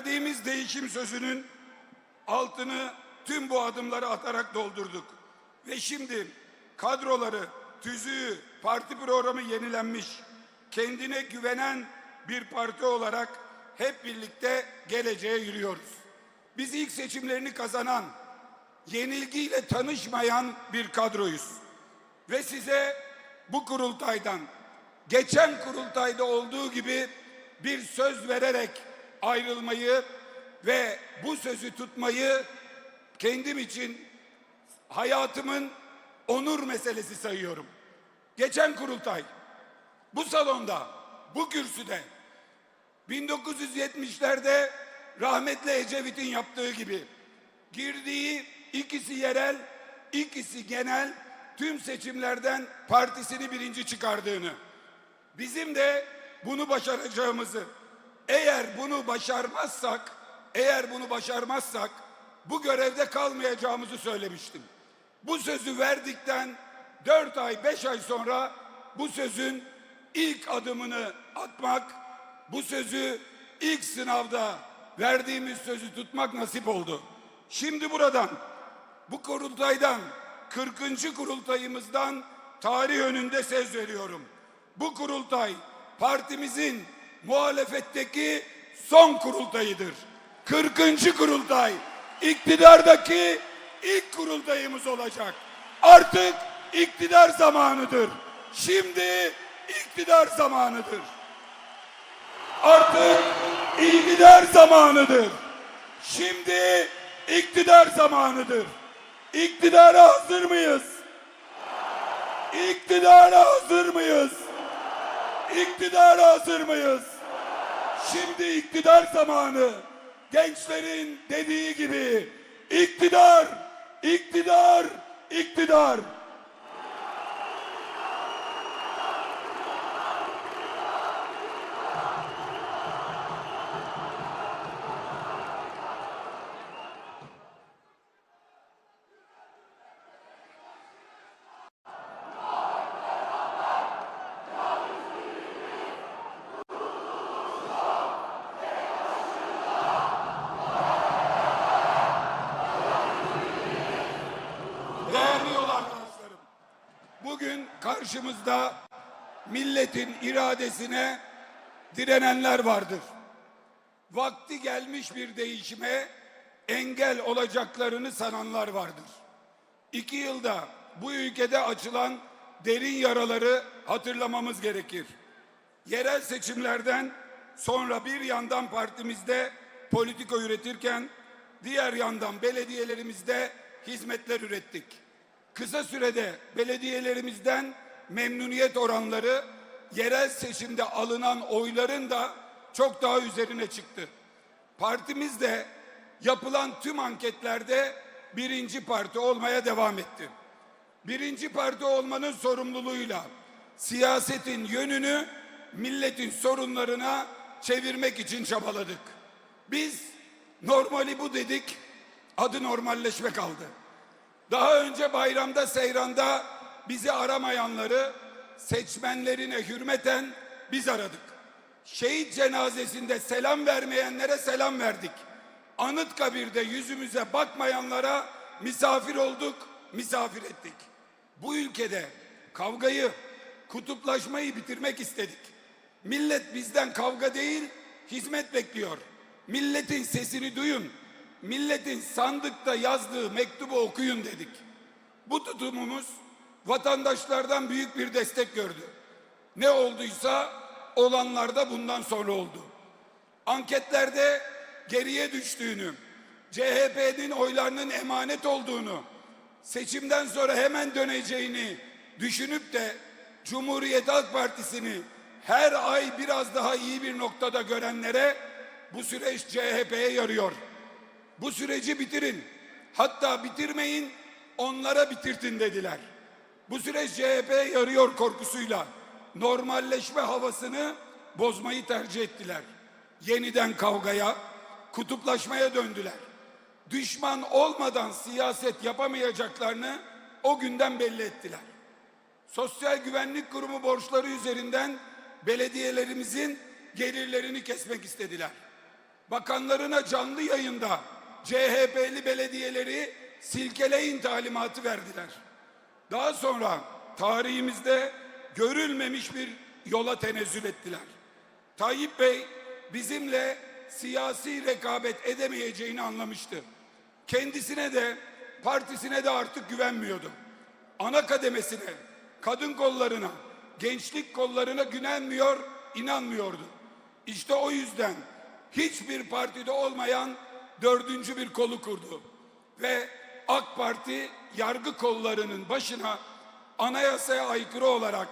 Verdiğimiz değişim sözünün altını tüm bu adımları atarak doldurduk. Ve şimdi kadroları, tüzüğü, parti programı yenilenmiş, kendine güvenen bir parti olarak hep birlikte geleceğe yürüyoruz. Biz ilk seçimlerini kazanan, yenilgiyle tanışmayan bir kadroyuz. Ve size bu kurultaydan, geçen kurultayda olduğu gibi bir söz vererek ayrılmayı ve bu sözü tutmayı kendim için hayatımın onur meselesi sayıyorum. Geçen kurultay bu salonda, bu kürsüde 1970'lerde rahmetli Ecevit'in yaptığı gibi girdiği ikisi yerel, ikisi genel tüm seçimlerden partisini birinci çıkardığını, bizim de bunu başaracağımızı, eğer bunu başarmazsak, eğer bunu başarmazsak bu görevde kalmayacağımızı söylemiştim. Bu sözü verdikten dört ay, beş ay sonra bu sözün ilk adımını atmak, bu sözü ilk sınavda verdiğimiz sözü tutmak nasip oldu. Şimdi buradan, bu kurultaydan, 40. kurultayımızdan tarih önünde söz veriyorum. Bu kurultay partimizin muhalefetteki son kurultayıdır. 40. kurultay iktidardaki ilk kurultayımız olacak. Artık iktidar zamanıdır. Şimdi iktidar zamanıdır. Artık iktidar zamanıdır. Şimdi iktidar zamanıdır. İktidara hazır mıyız? İktidara hazır mıyız? İktidara hazır mıyız? Şimdi iktidar zamanı. Gençlerin dediği gibi iktidar, iktidar, iktidar. Değerli yol arkadaşlarım, bugün karşımızda milletin iradesine direnenler vardır. Vakti gelmiş bir değişime engel olacaklarını sananlar vardır. İki yılda bu ülkede açılan derin yaraları hatırlamamız gerekir. Yerel seçimlerden sonra bir yandan partimizde politika üretirken diğer yandan belediyelerimizde hizmetler ürettik. Kısa sürede belediyelerimizden memnuniyet oranları yerel seçimde alınan oyların da çok daha üzerine çıktı. Partimiz de yapılan tüm anketlerde birinci parti olmaya devam etti. Birinci parti olmanın sorumluluğuyla siyasetin yönünü milletin sorunlarına çevirmek için çabaladık. Biz normali bu dedik, adı normalleşme kaldı. Daha önce bayramda seyranda bizi aramayanları seçmenlerine hürmeten biz aradık. Şehit cenazesinde selam vermeyenlere selam verdik. Anıtkabir'de yüzümüze bakmayanlara misafir olduk, misafir ettik. Bu ülkede kavgayı, kutuplaşmayı bitirmek istedik. Millet bizden kavga değil, hizmet bekliyor. Milletin sesini duyun. Milletin sandıkta yazdığı mektubu okuyun dedik. Bu tutumumuz vatandaşlardan büyük bir destek gördü. Ne olduysa olanlar da bundan sonra oldu. Anketlerde geriye düştüğünü, CHP'nin oylarının emanet olduğunu, seçimden sonra hemen döneceğini düşünüp de Cumhuriyet Halk Partisi'ni her ay biraz daha iyi bir noktada görenlere bu süreç CHP'ye yarıyor. Bu süreci bitirin. Hatta bitirmeyin, onlara bitirtin dediler. Bu süreç CHP'ye yarıyor korkusuyla normalleşme havasını bozmayı tercih ettiler. Yeniden kavgaya, kutuplaşmaya döndüler. Düşman olmadan siyaset yapamayacaklarını o günden belli ettiler. Sosyal Güvenlik Kurumu borçları üzerinden belediyelerimizin gelirlerini kesmek istediler. bakanlarına canlı yayında CHP'li belediyeleri silkeleyin talimatı verdiler. Daha sonra tarihimizde görülmemiş bir yola tenezzül ettiler. Tayyip Bey bizimle siyasi rekabet edemeyeceğini anlamıştı. Kendisine de partisine de artık güvenmiyordu. Ana kademesine, kadın kollarına, gençlik kollarına güvenmiyor, inanmıyordu. İşte o yüzden hiçbir partide olmayan dördüncü bir kolu kurdu. Ve AK Parti yargı kollarının başına anayasaya aykırı olarak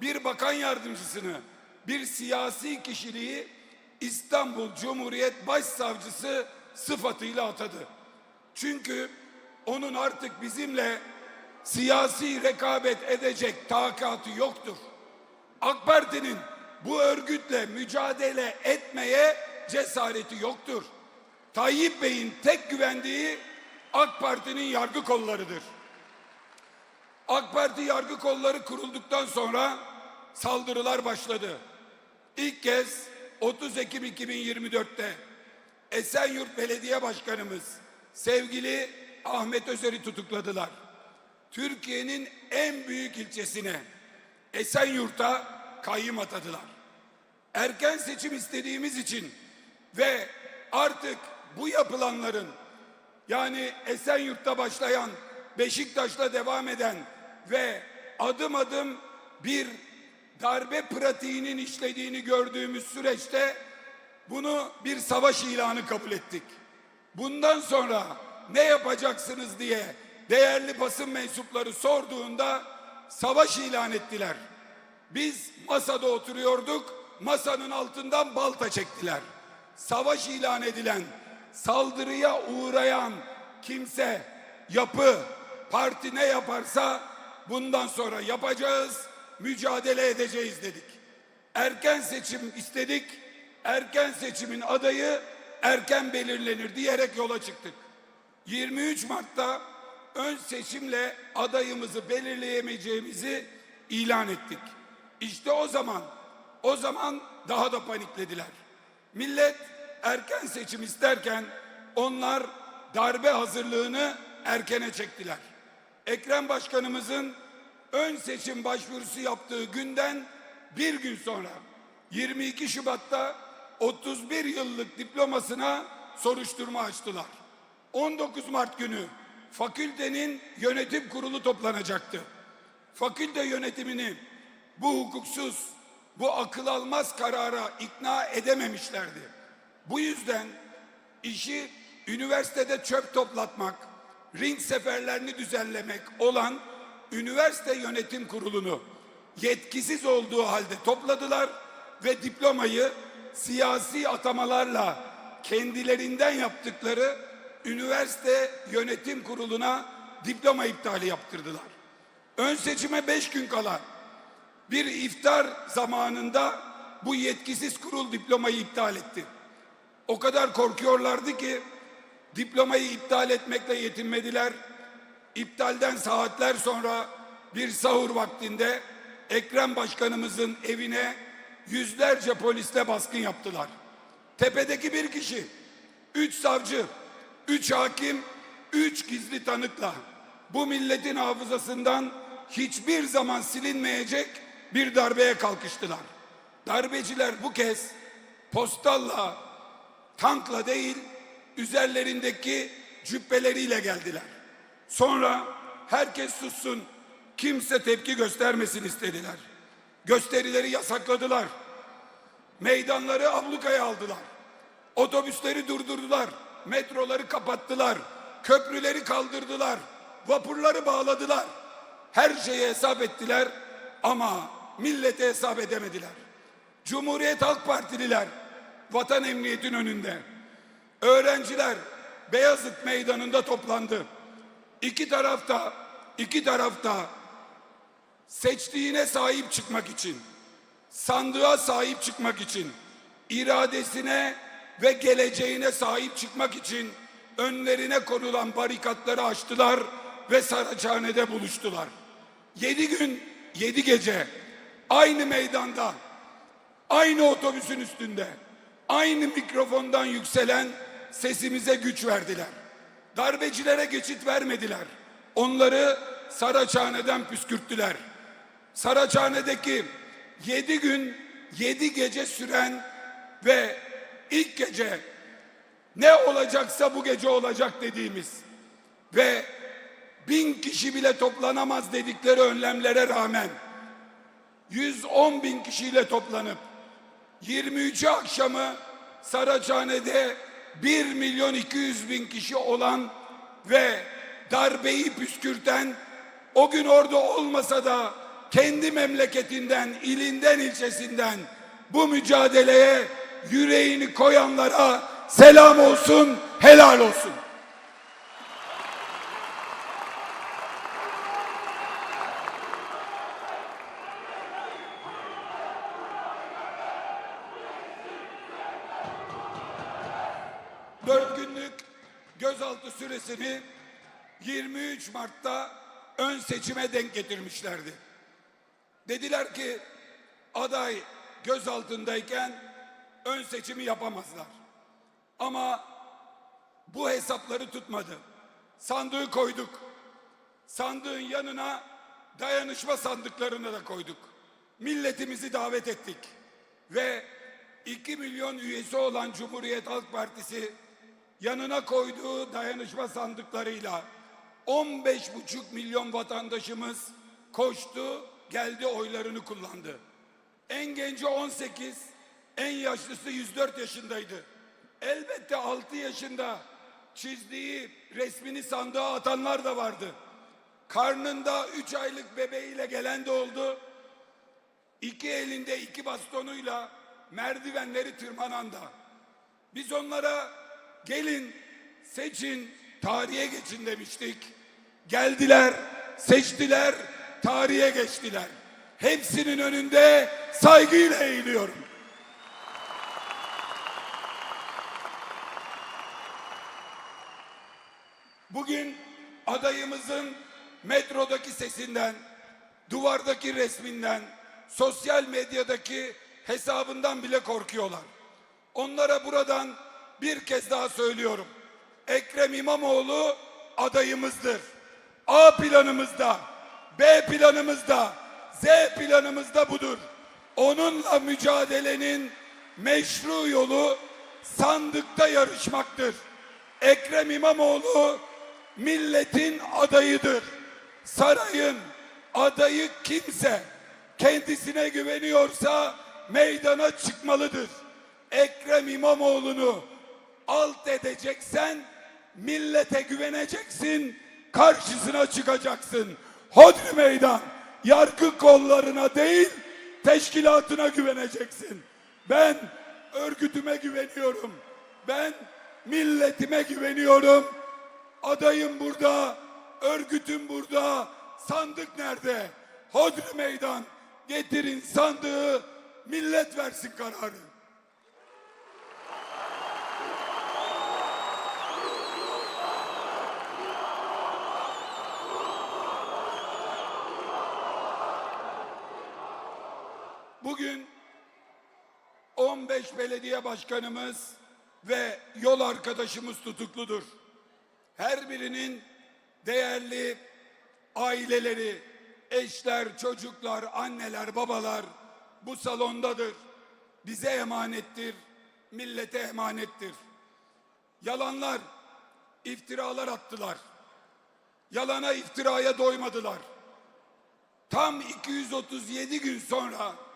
bir bakan yardımcısını, bir siyasi kişiliği İstanbul Cumhuriyet Başsavcısı sıfatıyla atadı. Çünkü onun artık bizimle siyasi rekabet edecek takatı yoktur. AK Parti'nin bu örgütle mücadele etmeye cesareti yoktur. Tayyip Bey'in tek güvendiği AK Parti'nin yargı kollarıdır. AK Parti yargı kolları kurulduktan sonra saldırılar başladı. İlk kez 30 Ekim 2024'te Esenyurt Belediye Başkanımız sevgili Ahmet Özer'i tutukladılar. Türkiye'nin en büyük ilçesine Esenyurt'a kayyım atadılar. Erken seçim istediğimiz için ve artık bu yapılanların yani Esenyurt'ta başlayan, Beşiktaş'ta devam eden ve adım adım bir darbe pratiğinin işlediğini gördüğümüz süreçte bunu bir savaş ilanı kabul ettik. Bundan sonra ne yapacaksınız diye değerli basın mensupları sorduğunda savaş ilan ettiler. Biz masada oturuyorduk, masanın altından balta çektiler. Savaş ilan edilen, saldırıya uğrayan kimse, yapı, parti ne yaparsa bundan sonra yapacağız, mücadele edeceğiz dedik. Erken seçim istedik, erken seçimin adayı erken belirlenir diyerek yola çıktık. 23 Mart'ta ön seçimle adayımızı belirleyemeyeceğimizi ilan ettik. İşte o zaman, o zaman daha da paniklediler. Millet erken seçim isterken onlar darbe hazırlığını erkene çektiler. Ekrem Başkanımızın ön seçim başvurusu yaptığı günden bir gün sonra 22 Şubat'ta 31 yıllık diplomasına soruşturma açtılar. 19 Mart günü fakültenin yönetim kurulu toplanacaktı. Fakülte yönetimini bu hukuksuz, bu akıl almaz karara ikna edememişlerdi. Bu yüzden işi üniversitede çöp toplatmak, ring seferlerini düzenlemek olan üniversite yönetim kurulunu yetkisiz olduğu halde topladılar ve diplomayı siyasi atamalarla kendilerinden yaptıkları üniversite yönetim kuruluna diploma iptali yaptırdılar. Ön seçime beş gün kala bir iftar zamanında bu yetkisiz kurul diplomayı iptal etti. O kadar korkuyorlardı ki diplomayı iptal etmekle yetinmediler. İptalden saatler sonra bir sahur vaktinde Ekrem Başkanımızın evine yüzlerce polisle baskın yaptılar. Tepedeki bir kişi, üç savcı, üç hakim, üç gizli tanıkla bu milletin hafızasından hiçbir zaman silinmeyecek bir darbeye kalkıştılar. Darbeciler bu kez postalla, tankla değil, üzerlerindeki cübbeleriyle geldiler. Sonra herkes sussun, kimse tepki göstermesin istediler. Gösterileri yasakladılar. Meydanları ablukaya aldılar. Otobüsleri durdurdular. Metroları kapattılar. Köprüleri kaldırdılar. Vapurları bağladılar. Her şeye hesap ettiler ama millete hesap edemediler. Cumhuriyet Halk Partililer vatan emniyetin önünde. Öğrenciler Beyazıt Meydanı'nda toplandı. İki tarafta, iki tarafta seçtiğine sahip çıkmak için, sandığa sahip çıkmak için, iradesine ve geleceğine sahip çıkmak için önlerine konulan barikatları açtılar ve Saraçhane'de buluştular. Yedi gün, yedi gece aynı meydanda, aynı otobüsün üstünde aynı mikrofondan yükselen sesimize güç verdiler. Darbecilere geçit vermediler. Onları Saraçhane'den püskürttüler. Saraçhane'deki yedi gün yedi gece süren ve ilk gece ne olacaksa bu gece olacak dediğimiz ve bin kişi bile toplanamaz dedikleri önlemlere rağmen 110 bin kişiyle toplanıp 23'ü akşamı Saraçhane'de 1 milyon 200 bin kişi olan ve darbeyi püskürten o gün orada olmasa da kendi memleketinden, ilinden, ilçesinden bu mücadeleye yüreğini koyanlara selam olsun, helal olsun. Dört günlük gözaltı süresini 23 Mart'ta ön seçime denk getirmişlerdi. Dediler ki aday gözaltındayken ön seçimi yapamazlar. Ama bu hesapları tutmadı. Sandığı koyduk. Sandığın yanına dayanışma sandıklarını da koyduk. Milletimizi davet ettik. Ve 2 milyon üyesi olan Cumhuriyet Halk Partisi yanına koyduğu dayanışma sandıklarıyla 15,5 milyon vatandaşımız koştu, geldi oylarını kullandı. En genci 18, en yaşlısı 104 yaşındaydı. Elbette 6 yaşında çizdiği resmini sandığa atanlar da vardı. Karnında 3 aylık bebeğiyle gelen de oldu. İki elinde iki bastonuyla merdivenleri tırmanan da. Biz onlara gelin, seçin, tarihe geçin demiştik. Geldiler, seçtiler, tarihe geçtiler. Hepsinin önünde saygıyla eğiliyorum. Bugün adayımızın metrodaki sesinden, duvardaki resminden, sosyal medyadaki hesabından bile korkuyorlar. Onlara buradan bir kez daha söylüyorum. Ekrem İmamoğlu adayımızdır. A planımızda, B planımızda, Z planımızda budur. Onunla mücadelenin meşru yolu sandıkta yarışmaktır. Ekrem İmamoğlu milletin adayıdır. Sarayın adayı kimse kendisine güveniyorsa meydana çıkmalıdır. Ekrem İmamoğlu'nu alt edeceksen millete güveneceksin, karşısına çıkacaksın. Hodri meydan, yargı kollarına değil, teşkilatına güveneceksin. Ben örgütüme güveniyorum. Ben milletime güveniyorum. Adayım burada, örgütüm burada, sandık nerede? Hodri meydan, getirin sandığı, millet versin kararı. Bugün 15 belediye başkanımız ve yol arkadaşımız tutukludur. Her birinin değerli aileleri, eşler, çocuklar, anneler, babalar bu salondadır. Bize emanettir, millete emanettir. Yalanlar, iftiralar attılar. Yalana iftiraya doymadılar. Tam 237 gün sonra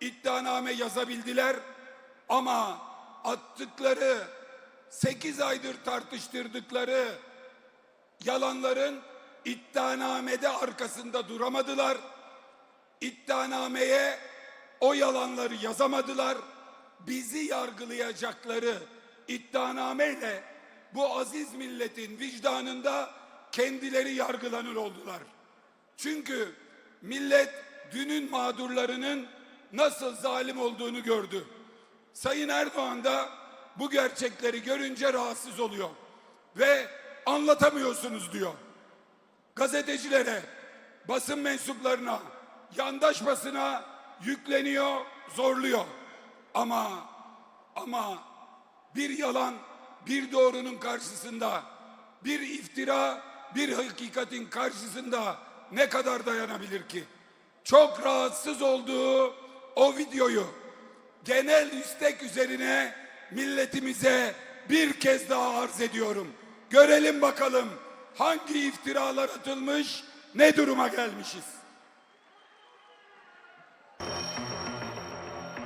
iddianame yazabildiler ama attıkları 8 aydır tartıştırdıkları yalanların iddianamede arkasında duramadılar. İddianameye o yalanları yazamadılar. Bizi yargılayacakları iddianameyle bu aziz milletin vicdanında kendileri yargılanır oldular. Çünkü millet dünün mağdurlarının nasıl zalim olduğunu gördü. Sayın Erdoğan da bu gerçekleri görünce rahatsız oluyor ve anlatamıyorsunuz diyor. Gazetecilere, basın mensuplarına, yandaş basına yükleniyor, zorluyor. Ama Ama bir yalan bir doğrunun karşısında, bir iftira bir hakikatin karşısında ne kadar dayanabilir ki? Çok rahatsız olduğu o videoyu genel istek üzerine milletimize bir kez daha arz ediyorum. Görelim bakalım hangi iftiralar atılmış, ne duruma gelmişiz.